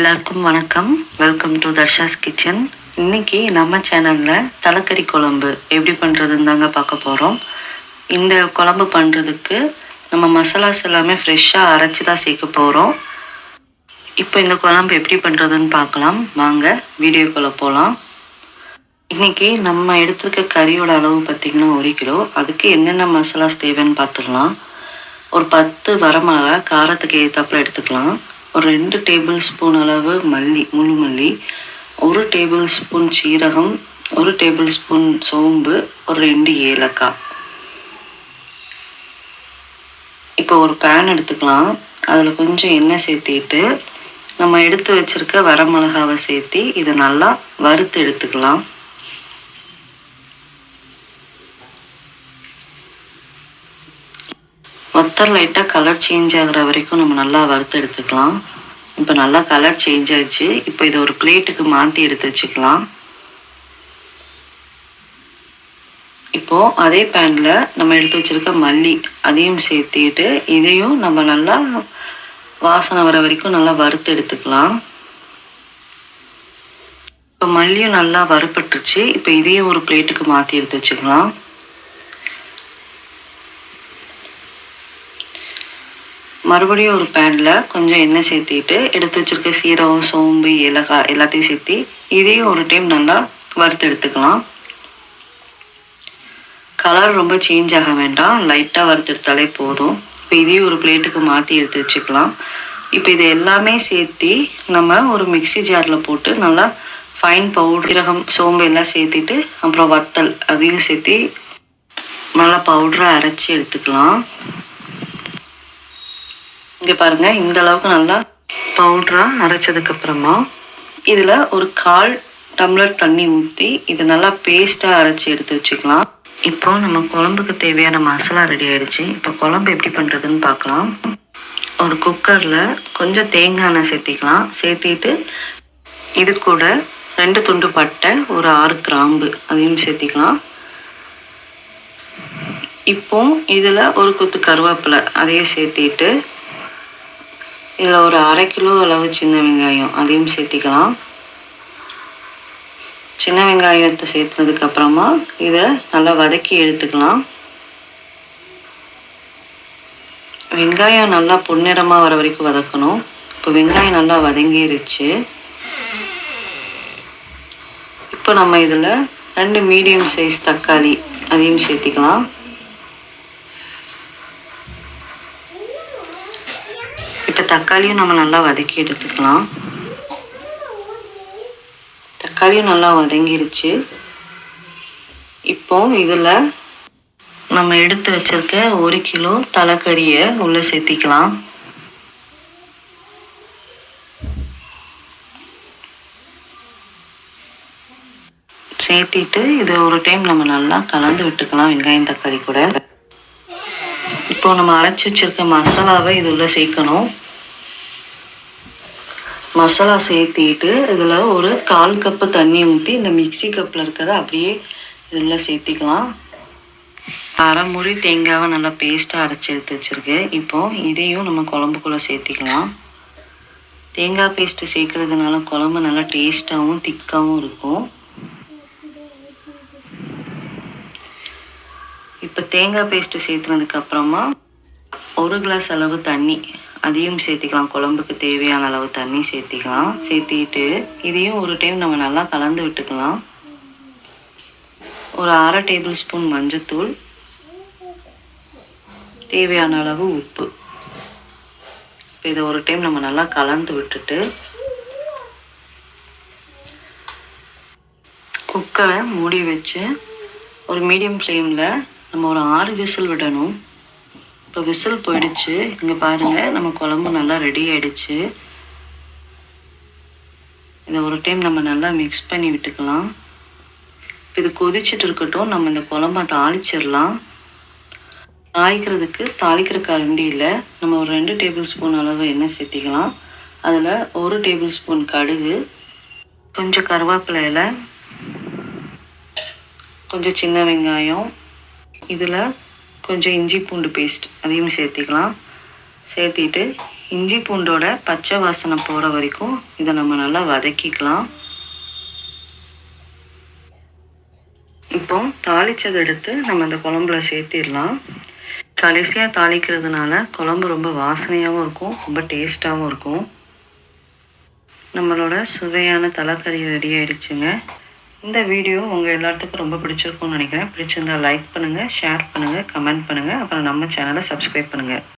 எல்லாருக்கும் வணக்கம். Welcome to Tharsha's kitchen இன்னைக்கு நம்ம சேனலில் தலைக்கறி குழம்பு எப்படி பண்ணுறதுன்னு தாங்க பார்க்க போகிறோம் இந்த குழம்பு பண்ணுறதுக்கு நம்ம மசாலாஸ் எல்லாமே ஃப்ரெஷ்ஷாக அரைச்சி தான் சேர்க்க போகிறோம் இப்போ இந்த குழம்பு எப்படி பண்ணுறதுன்னு பார்க்கலாம். வாங்க வீடியோக்குள்ளே போகலாம் இன்னைக்கு நம்ம எடுத்துருக்க கறியோட அளவு பார்த்திங்கன்னா ஒரு கிலோ. அதுக்கு என்னென்ன மசாலாஸ் தேவைன்னு பார்த்துக்கலாம் ஒரு பத்து வரமிளகா காரத்துக்கு ஏற்றாப்புல எடுத்துக்கலாம். ஒரு ரெண்டு டேபிள் ஸ்பூன் அளவு மல்லி முழு மல்லி ஒரு டேபிள் ஸ்பூன் சீரகம் ஒரு டேபிள் ஸ்பூன் சோம்பு ஒரு ரெண்டு ஏலக்காய். இப்போ ஒரு பேன் எடுத்துக்கலாம். அதில் கொஞ்சம் எண்ணெய் சேர்த்திட்டு நம்ம எடுத்து வச்சிருக்க வரமிளகாவை சேர்த்தி இதை நல்லா வறுத்து எடுத்துக்கலாம். வத்தல் லைட்டாக கலர் சேஞ்ச் ஆகுற வரைக்கும் நம்ம நல்லா வறுத்து எடுத்துக்கலாம். இப்போ நல்லா கலர் சேஞ்ச் ஆயிடுச்சு. இப்போ இதை ஒரு பிளேட்டுக்கு மாற்றி எடுத்து வச்சுக்கலாம். இப்போது அதே பேனில் நம்ம எடுத்து வச்சுருக்க மல்லி அதையும் சேர்த்திட்டு இதையும் நம்ம நல்லா வாசனை வர வரைக்கும் நல்லா வறுத்து எடுத்துக்கலாம். இப்போ மல்லியும் நல்லா வறுப்பட்டுருச்சு இப்போ இதையும் ஒரு பிளேட்டுக்கு மாற்றி எடுத்து வச்சுக்கலாம். மறுபடியும் ஒரு பேனில் கொஞ்சம் எண்ணெய் சேர்த்திட்டு எடுத்து வச்சிருக்க சீரகம் சோம்பு ஏலக்காய் எல்லாத்தையும் சேர்த்தி இதையும் ஒரு டைம் நல்லா வறுத்து எடுத்துக்கலாம். கலர் ரொம்ப சேஞ்ச் ஆக வேண்டாம். லைட்டாக வறுத்து எடுத்தாலே போதும். இப்போ இதையும் ஒரு பிளேட்டுக்கு மாற்றி எடுத்து வச்சுக்கலாம். இப்போ இது எல்லாமே சேர்த்தி நம்ம ஒரு மிக்ஸி ஜாரில் போட்டு நல்லா ஃபைன் பவுடர் சீரகம் சோம்பு எல்லாம் சேர்த்திட்டு அப்புறம் வத்தல் அதையும் சேர்த்தி நல்லா பவுடராக அரைச்சி எடுத்துக்கலாம். இங்கே பாருங்கள் இந்த அளவுக்கு நல்லா பவுடராக அரைச்சதுக்கப்புறமா இதில் ஒரு கால் டம்ளர் தண்ணி ஊற்றி இது நல்லா பேஸ்ட்டாக அரைச்சி எடுத்து வச்சுக்கலாம். இப்போ நம்ம குழம்புக்கு தேவையான மசாலா ரெடி ஆகிடுச்சு இப்போ குழம்பு எப்படி பண்ணுறதுன்னு பார்க்கலாம். ஒரு குக்கரில் கொஞ்சம் தேங்காய் எண்ணெய் சேர்த்திக்கலாம். சேர்த்திட்டு இது கூட ரெண்டு துண்டு பட்டை ஒரு ஆறு கிராம்பு அதையும் சேர்த்திக்கலாம். இப்போ இதில் ஒரு கொத்து கருவேப்பிலை அதையும் சேர்த்திட்டு இதில் ஒரு அரை கிலோ அளவு சின்ன வெங்காயம் அதையும் சேர்த்திக்கலாம். சின்ன வெங்காயத்தை சேர்த்துனதுக்கப்புறமா இதை நல்லா வதக்கி எடுத்துக்கலாம். வெங்காயம் நல்லா பொன்னிறமாக வர வரைக்கும் வதக்கணும். இப்போ வெங்காயம் நல்லா வதங்கிருச்சு. இப்போ நம்ம இதில் ரெண்டு மீடியம் சைஸ் தக்காளி அதையும் சேர்த்திக்கலாம். தக்காளியும் நம்ம நல்லா வதக்கி எடுத்துக்கலாம். தக்காளியும் நல்லா வதங்கிருச்சு. இப்போ இதில் நம்ம எடுத்து வச்சிருக்க ஒரு கிலோ தலைக்கறியை உள்ளே சேர்த்திக்கலாம். சேர்த்திட்டு இதை ஒரு டைம் நம்ம நல்லா கலந்து விட்டுக்கலாம் வெங்காயம் தக்காளி கூட. இப்போ நம்ம அரைச்சி வச்சிருக்க மசாலாவை இது உள்ள சேர்க்கணும். மசாலா சேர்த்திட்டு இதில் ஒரு கால் கப்பு தண்ணி ஊற்றி இந்த மிக்ஸி கப்பில் இருக்கிறத அப்படியே இதில் சேர்த்திக்கலாம். அரை முறி தேங்காவை நல்லா பேஸ்ட்டாக அரைச்சி எடுத்து வச்சுருக்கேன் இப்போது இதையும் நம்ம குழம்புக்குள்ளே சேர்த்திக்கலாம். தேங்காய் பேஸ்ட்டு சேர்க்குறதுனால குழம்பு நல்லா டேஸ்ட்டாகவும் திக்காகவும் இருக்கும். இப்போ தேங்காய் பேஸ்ட்டு சேர்த்துனதுக்கப்புறமா ஒரு கிளாஸ் அளவு தண்ணி அதையும் சேர்த்திக்கலாம். குழம்புக்கு தேவையான அளவு தண்ணி சேர்த்திக்கலாம். சேர்த்திட்டு இதையும் ஒரு டைம் நம்ம நல்லா கலந்து விட்டுக்கலாம். ஒரு அரை டேபிள் ஸ்பூன் மஞ்சத்தூள். தேவையான அளவு உப்பு. இப்போ இதை ஒரு டைம் நம்ம நல்லா கலந்து விட்டுட்டு குக்கரை மூடி வச்சு ஒரு மீடியம் ஃப்ளேமில் நம்ம ஒரு ஆறு விசில் விடணும். இப்போ விசில் போயிடுச்சு. இங்கே பாருங்கள் நம்ம குழம்பு நல்லா ரெடி ஆயிடுச்சு. இதை ஒரு டைம் நம்ம நல்லா மிக்ஸ் பண்ணி விட்டுக்கலாம். இப்போ இது கொதிச்சுட்டு இருக்கட்டும் நம்ம இந்த குழம்ப தாளிச்சிடலாம் தாளிக்கிறதுக்கு தாளிக்கிற கரண்டியில் நம்ம ஒரு ரெண்டு டேபிள் ஸ்பூன் அளவு எண்ணெய் சேர்த்திக்கலாம். அதில் ஒரு டேபிள் ஸ்பூன் கடுகு கொஞ்சம் கருவேப்பிலை இலை கொஞ்சம் சின்ன வெங்காயம் இதில் கொஞ்சம் இஞ்சி பூண்டு பேஸ்ட் அதையும் சேர்த்திக்கலாம். சேர்த்திட்டு இஞ்சி பூண்டோட பச்சை வாசனை போகிற வரைக்கும் இதை நம்ம நல்லா வதக்கிக்கலாம். இப்போ தாளிச்சதை எடுத்து நம்ம இந்த குழம்புல சேர்த்திடலாம். கடைசியாக தாளிக்கிறதுனால குழம்பு ரொம்ப வாசனையாகவும் இருக்கும் ரொம்ப டேஸ்ட்டாகவும் இருக்கும். நம்மளோட சுவையான தலைக்கறி ரெடி ஆகிடுச்சுங்க இந்த வீடியோ உங்கள் எல்லாத்துக்கும் ரொம்ப பிடிச்சிருக்கும்னு நினைக்கிறேன். பிடிச்சிருந்தா லைக் பண்ணுங்கள் ஷேர் பண்ணுங்கள் கமெண்ட் பண்ணுங்கள் அப்புறம் நம்ம சேனலை சப்ஸ்கிரைப் பண்ணுங்கள்